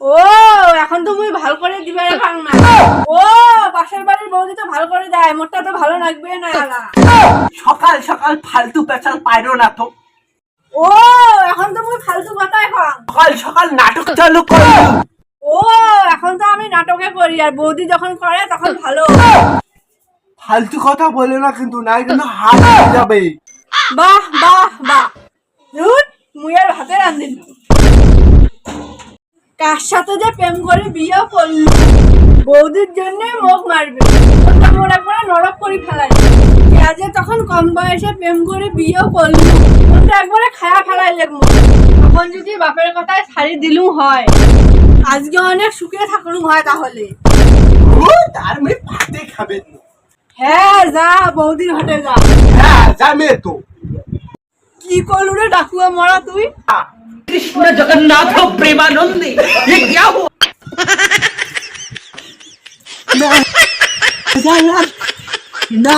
ও, এখন তো মুই ভালো করে দিবে না ও পাশের বাড়ির বৌদি তো ভালো করে দেয় মোরটা তো ভালো লাগবে না। সকাল সকাল ফালতু পেঁচাল পাইরো না তো ও এখন তো মুই সকাল সকাল নাটক চালু করো। ও এখন তো আমি নাটকে করি আর বৌদি যখন করে তখন ভালো। ফালতু কথা বলে না কিন্তু নাই কিন্তু হাত হয়ে যাবে। বাহ বাহ বাহ। ধুর, মুই আর ভাতে রান্ধিল কার সাথে যে প্রেম করে বিয়ে করলি বৌদির জন্য মুখ মারবে। ওটা মোর একবারে নরক করে ফেলাই আজকে তখন কম বয়সে প্রেম করে বিয়ে করলি ওটা একবারে খায়া ফেলাই লাগবো তখন যদি বাপের কথায় ছাড়ি দিলু হয় আজকে অনেক সুখে থাকলু হয় তাহলে ও, তার মেয়ে ভাতে খাবে না। হ্যাঁ যা বৌদির ঘটে যা হ্যাঁ যাবে তো কি করলু রে ডাকুয়া মরা তুই कृष्ण जगन्नाथ प्रेमानंदी ये क्या हुआ না